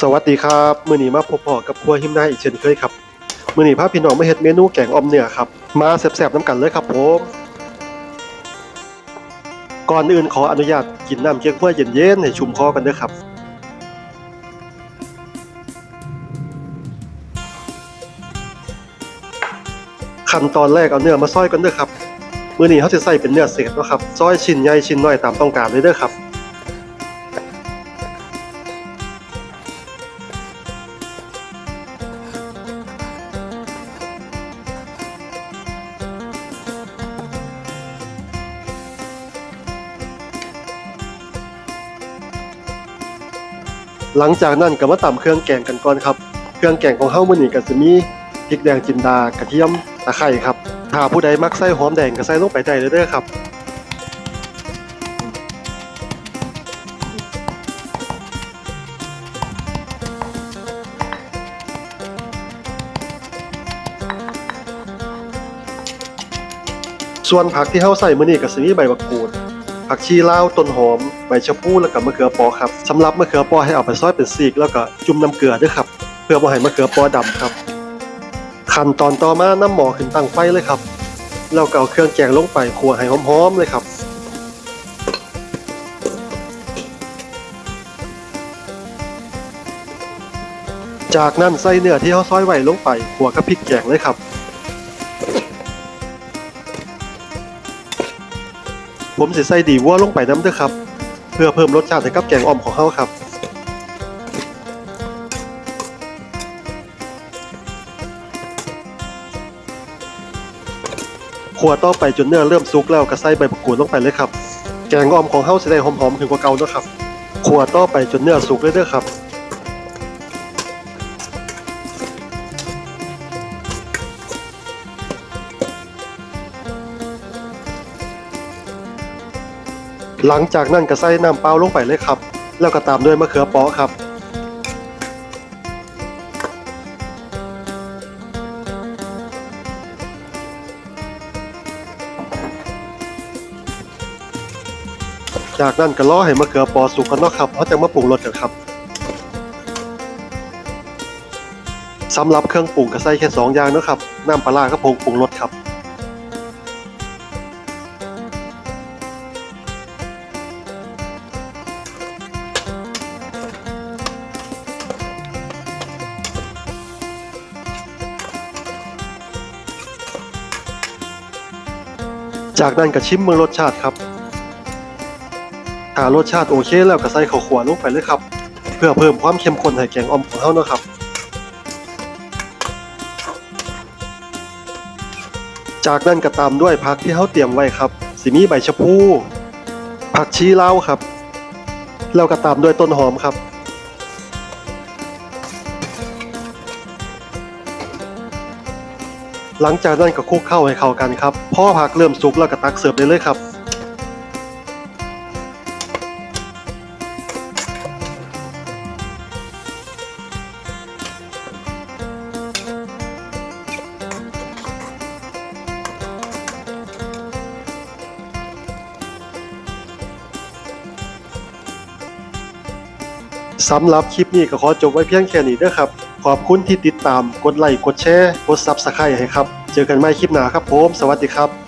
สวัสดีครับมื้อนี้มาพบพอกับครัวหิมนาอีกเช่นเคยครับมื้อนี้พาพี่น้องมาเฮ็ดเมนูแกงอ่อมเนื้อครับ มาแซ่บๆน้ำกันเลยครับผมก่อนอื่นขออนุญาตกินน้ำเก๊กฮวยเย็นๆให้ชุ่มคอกันด้อครับขั้นตอนแรกเอาเนื้อมาซอยกันเด้อครับมื้อนี้เขาจะใส่เป็นเนื้อเศษเนาะครับซอยชิ้นใหญ่ชิ้นน้อยตามต้องการเลยเด้อครับ หลังจากนั้นก็มาตำเครื่องแกงกันก่อนครับ เครื่องแกงของเฮามื้อนี้ก็สิมีพริกแดงจินดากระเทียมตะไคร้ครับ ถ้าผู้ใดมักใส่หอมแดงก็ใส่ลงไปได้เลยเด้อครับส่วนผักที่เฮาใส่มื้อนี้ก็สิมีใบมะกรูด ผักชีลาวต้นหอมใบชะพูแล้วก็มะเขือปอครับสำหรับมะเขือปอให้เอาไปซอยเป็นซีกแล้วก็จุ่มน้ำเกลือด้วยครับ เพื่อบ่ให้มะเขือปอดำครับ ขั้นตอนต่อมาน้ำหมอขึ้นตั้งไฟเลยครับแล้วก็เอาเครื่องแกงลงไปคั่วให้หอมๆเลยครับจากนั้นใส่เนื้อที่เขาซอยไว้ลงไปคั่วกับพริกแกงเลยครับ ผมสิใส่ดีวัวลงไปน้ำด้อครับ เพื่อเพิ่มรสชาติให้กับแกงอ่อมของเฮาครับ ขัวต่อไปจนเนื้อเริ่มสุกแล้วก็ใส่ใบมะกรูดลงไปเลยครับ แกงอ่อมของเฮาสิได้หอมๆขึ้นกว่าเก่าเนาะครับขัวต่อไปจนเนื้อสุกเลยเด้อครับ หลังจากนั้นก็ใส่น้ำเปล่าลงไปเลยครับ แล้วก็ตามด้วยมะเขือเปาะครับ จากนั้นก็รอให้มะเขือเปอสุกกันเนาะครับเพราะจะมาปรุงรสกันครับสำหรับเครื่องปรุงก็ใส่แค่สองอย่างเนาะครับน้ำปลาร้ากับผงปรุงรสครับ จากนั้นก็ชิมเมืองรสชาติครับ ถ้ารสชาติโอเคแล้วก็ใส่ข้าวขัวลงไปเลยครับ เพื่อเพิ่มความเข้มข้นให้แกงอ่อมของเฮาเนาะครับ จากนั้นก็ตามด้วยผักที่เฮาเตรียมไว้ครับสิมีใบชะพู ผักชีลาวครับ แล้วก็ตามด้วยต้นหอมครับ หลังจากนั้นก็คลุกเข้าให้เข้ากันครับพอผักเริ่มสุกแล้วก็ตักเสิร์ฟได้เลยครับ สำหรับคลิปนี้ก็ขอจบไว้เพียงแค่นี้เด้อครับ ขอบคุณที่ติดตาม กดไลค์ กดแชร์ กดซับสไครต์ให้ครับ เจอกันใหม่คลิปหน้าครับผม สวัสดีครับ